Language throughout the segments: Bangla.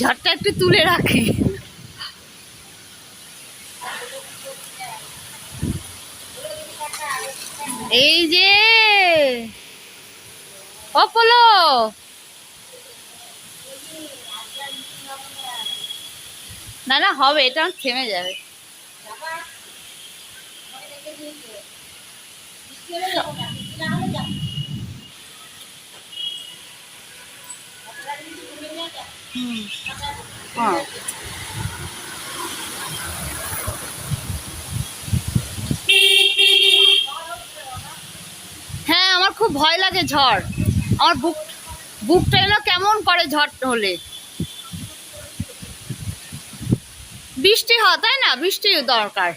ঝড়টা একটু তুলে রাখি। এই যে অপলো না না হবে এটা থেমে যাবে। হ্যাঁ হ্যাঁ আমার খুব ভয় লাগে ঝড়। আমার বুক, বুকটা এলো কেমন করে ঝড় হলে। বৃষ্টি হয়, তাই না? বৃষ্টি দরকার।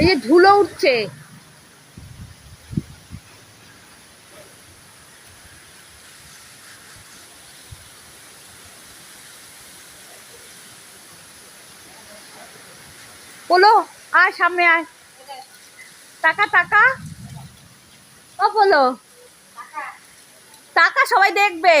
এই যে ধুলো উঠছে। বলো আয় সামনে আয়। টাকা টাকা। ও বলো। টাকা। সবাই দেখবে।